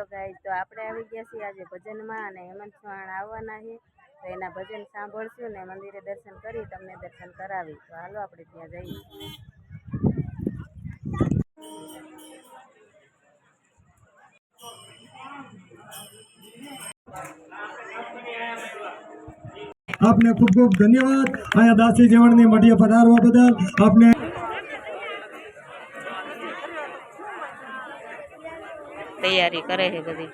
Hello guys તો આપણે આવી ગયા છીએ આજે ભજનમાં અને હેમંત ચૌહાણ આવવાના છે. તો એના ભજન સાંભળશું ને મંદિરે દર્શન કરી તમને દર્શન કરાવી. તો હાલો આપણે ત્યાં જઈએ. આપને ખૂબ ખૂબ ધન્યવાદ. અહીંયા દાસી જેવણની મઢીએ પધારવા બદલ આપને તૈયારી કરે છે બધી.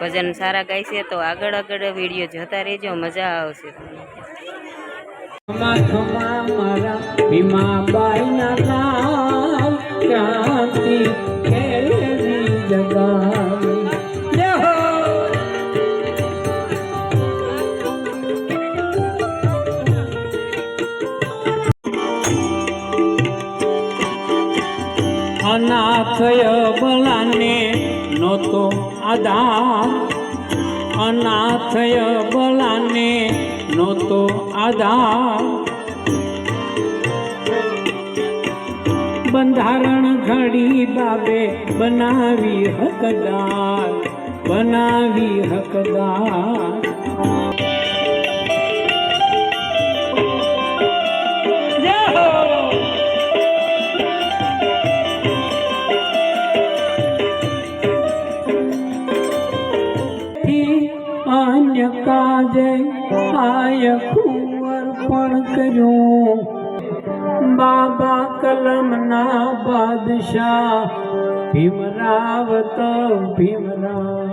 ભજન સારા ગાય છે તો આગળ આગળ વીડિયો જોતા રહેજો, મજા આવશે. તમને અનાથય બલાને નહોતો આધાર. અનાથય બલાને નહોતો આધાર. બંધારણ ઘડી બાબે બનાવી હકદાર બનાવી હકદાર. કલમના બાદશાહ ભીમરાવત ભીમરાવ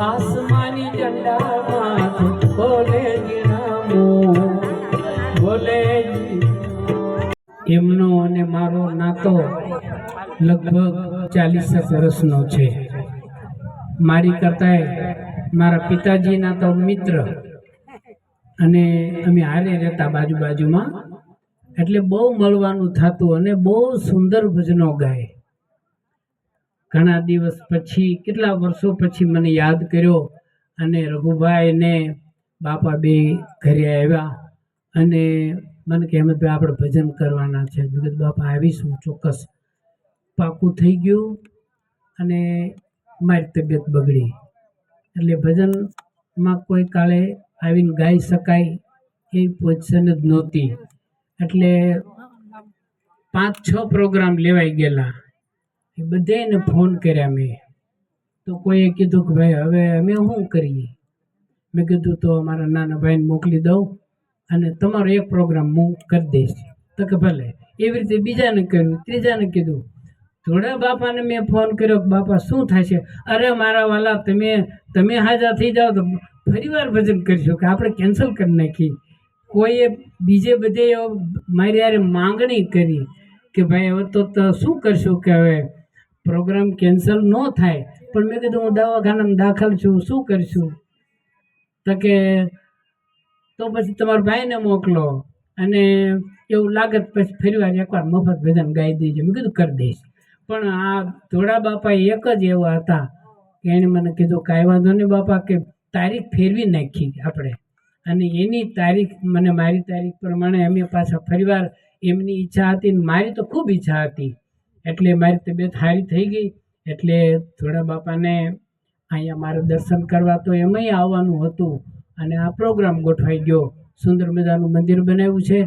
આસમાની ઝંડામાં બોલે બોલે એમનો અને મારો નાતો લગભગ ચાલીસ વર્ષનો છે. મારી કરતાંય મારા પિતાજીના તો મિત્ર અને અમે હારે રહેતા બાજુ બાજુમાં એટલે બહુ મળવાનું થતું અને બહુ સુંદર ભજનો ગાય. ઘણા દિવસ પછી, કેટલા વર્ષો પછી મને યાદ કર્યો અને રઘુભાઈ ને બાપા બે ઘરે આવ્યા અને મને કે હેમંતભાઈ આપણે ભજન કરવાના છે. મેં બાપા, આવીશું ચોક્કસ. પાકું થઈ ગયું અને મારી તબિયત બગડી. એટલે ભજનમાં કોઈ કાળે આવીને ગાઈ શકાય એ પોઝિશન જ નહોતી. એટલે પાંચ, છ પ્રોગ્રામ લેવાઈ ગયેલા. એ બધાને ફોન કર્યા મેં. તો કોઈએ કીધું કે ભાઈ, હવે અમે શું કરીએ? મેં કીધું, તો અમારા નાના ભાઈને મોકલી દઉં અને તમારો એક પ્રોગ્રામ હું કરી દઈશ. તો કે ભલે. એવી રીતે બીજાને કર્યું. ત્રીજાને કીધું, થોડા બાપાને મેં ફોન કર્યો કે બાપા શું છે અરે, મારા વાલા, તમે તમે હાજર થઈ જાઓ તો ફરીવાર ભજન કરીશું કે આપણે કેન્સલ કરી નાખી. કોઈએ બીજે બધે મારી યારે માંગણી કરી કે ભાઈ હવે તો શું કરશું કે હવે પ્રોગ્રામ કેન્સલ ન થાય. પણ મેં કીધું હું દવાખાનામાં દાખલ છું, શું કરશું? તો કે તો પછી તમારા ભાઈને મોકલો અને એવું લાગે પછી ફરીવાર એકવાર મફત ભજન ગાઈ દેજો. મેં કીધું કરી દઈશ. પણ આ ધોળા બાપા એક જ એવા હતા કે એણે મને કીધું કાંઈ વાંધો નહીં બાપા, કે તારીખ ફેરવી નાખી આપણે. અને એની તારીખ, મને મારી તારીખ પ્રમાણે અમે પાછા ફરીવાર એમની ઈચ્છા હતી મારી તો ખૂબ ઈચ્છા હતી. એટલે મારી તબિયત સારી થઈ ગઈ. એટલે થોડા બાપાને અહીંયા મારે દર્શન કરવા તો એમાંય આવવાનું હતું. અને આ પ્રોગ્રામ ગોઠવાઈ ગયો. સુંદર મજાનું મંદિર બનાવ્યું છે.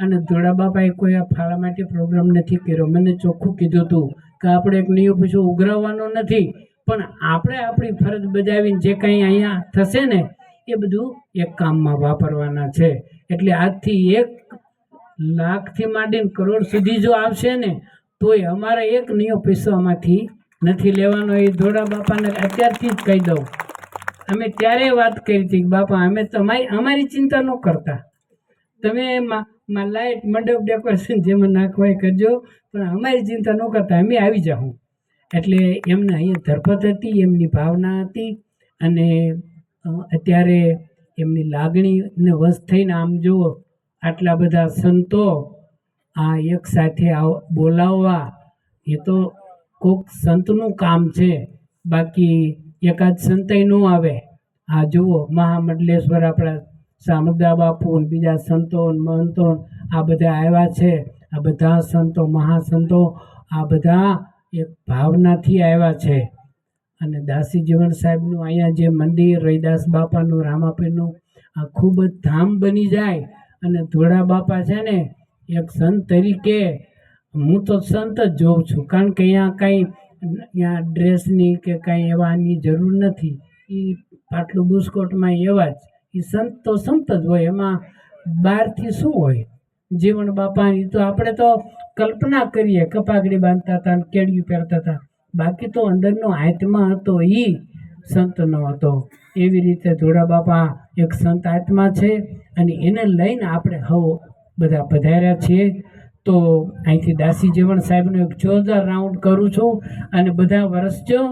અને ધોળા બાપાએ કોઈ આ ફાળા માટે પ્રોગ્રામ નથી કર્યો. મને ચોખ્ખું કીધું હતું કે આપણે એક નિયમ પછી, ઉઘરાવવાનો નથી. પણ આપણે આપણી ફરજ બજાવીને જે કંઈ અહીંયા થશે ને, એ બધું એક કામમાં વાપરવાના છે. એટલે આજથી એક લાખથી માંડીને કરોડ સુધી જો આવશે ને, તોય અમારે એક નિયો પૈસો આમાંથી નથી લેવાનો. એ ધોળા બાપાને અત્યારથી જ કહી દઉં. અમે ત્યારે વાત કરી હતી બાપા, અમે તમારી અમારી ચિંતા ન કરતા. તમે લાઇટ મંડપ ડેકોરેશન જેમાં નાખવાય કરજો, પણ અમારી ચિંતા ન કરતા. અમે આવી જાઉં એટલે એમને અહીંયા ધરપત હતી, એમની ભાવના હતી અને અત્યારે એમની લાગણીને વશ થઈને આમ જુઓ, આટલા બધા સંતો આ એક સાથે બોલાવવા, એ તો કોક સંતનું કામ છે, બાકી એકાદ સંતય ન આવે. આ જુઓ, મહામંડલેશ્વર આપણા સામદા બાપુ બીજા સંતો મહંતો આ બધા આવ્યા છે, આ બધા સંતો, મહાસંતો, આ બધા એક ભાવનાથી આવ્યા છે. અને દાસી જીવન સાહેબનું અહીંયા જે મંદિર રૈદાસ બાપાનું, રામાપીરનું, આ ખૂબ જ ધામ બની જાય. અને ધોળા બાપા છે ને, એક સંત તરીકે હું તો સંત જ જોઉં છું. કારણ કે અહીંયા કાંઈ અહીંયા ડ્રેસની કે કાંઈ એવાની જરૂર નથી. એ પાટલું બુસ્કોટમાં એવા જ. એ સંત તો સંત જ હોય. એમાં બહારથી શું હોય? જીવન બાપાની તો આપણે તો કલ્પના કરીએ, કપાગડી બાંધતા હતા અને કેડિયું પહેરતા હતા. બાકી તો અંદરનો આત્મા હતો એ સંતનો હતો. એવી રીતે ધોળા બાપા એક સંત આત્મા છે અને એને લઈને આપણે હવ બધા પધાર્યા છીએ. તો અહીંથી દાસી જીવન સાહેબનો એક જોરદાર રાઉન્ડ કરું છું અને બધા વરસજો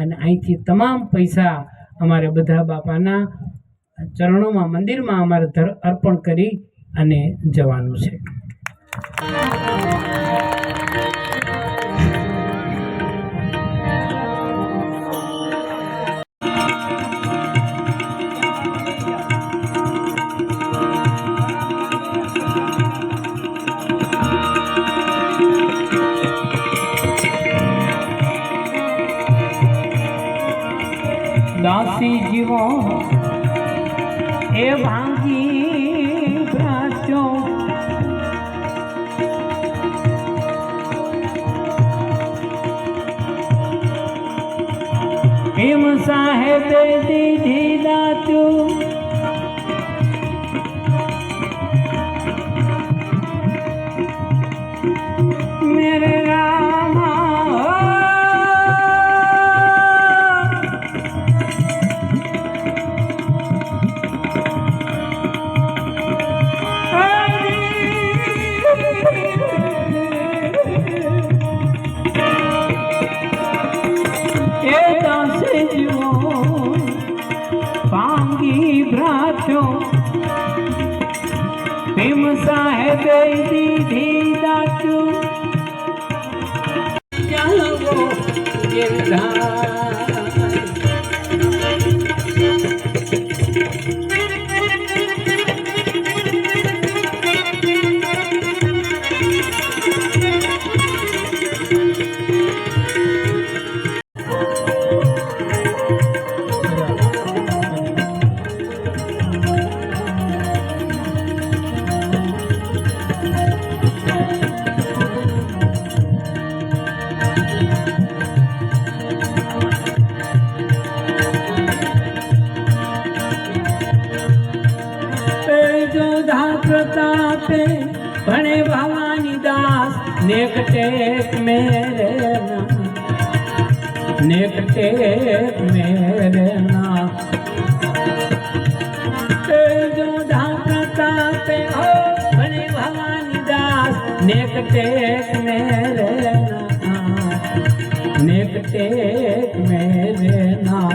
અને અહીંથી તમામ પૈસા અમારે બધા બાપાના ચરણોમાં, મંદિરમાં અમારે અર્પણ કરી અને જવાનું છે. દાસી જીવો એ ભાંગી સાહેબે દીધી દાતું સાહેબે દીધી દાચું ચાલો દાસ નેક ટેક મેરે ના, નેક ટેક મેરે ના. જોધા પ્રતાપે હો ભણે ભવાની દાસ, નેક ટેક મેરે ના, નેક ટેક મેરે ના.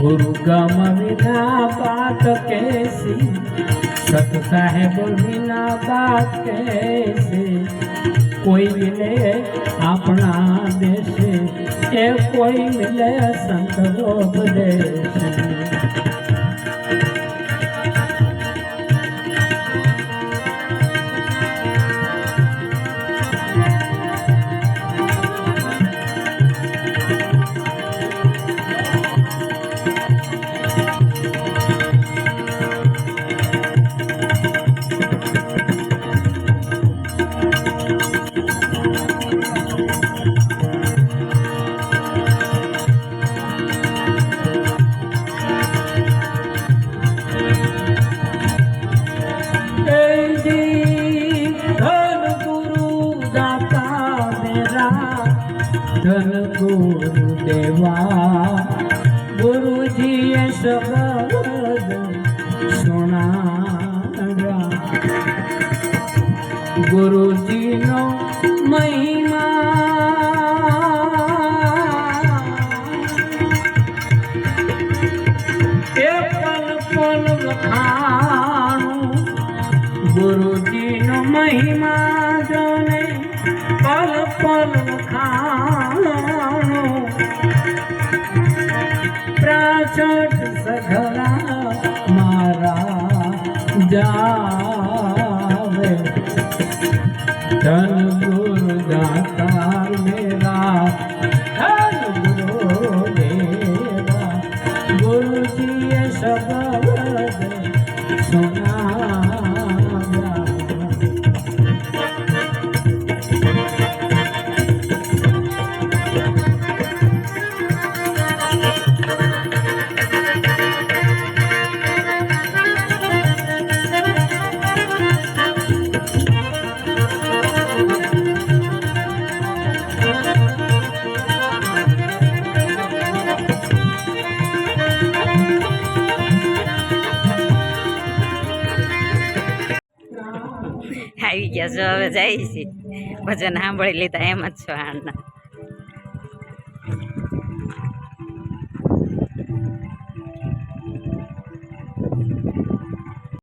ગુરુ ગમ વિના બાત કેસી સત સાહેબ વિના બાત કેસી કોઈ મિલે આપણા દેશે એ કોઈ મિલે સંત લોક સાધન ગુરુ દેવા ગુરુજીએ શબ્દ સુણાવ્યા ગુરુજીનો મહિમા. એ પલ પલ વખાણું ગુરુજીનો મહિમા. જાવે. ધન ગયા છો હવે જાય છે ભજન સાંભળી લીધા એમ જ છો આના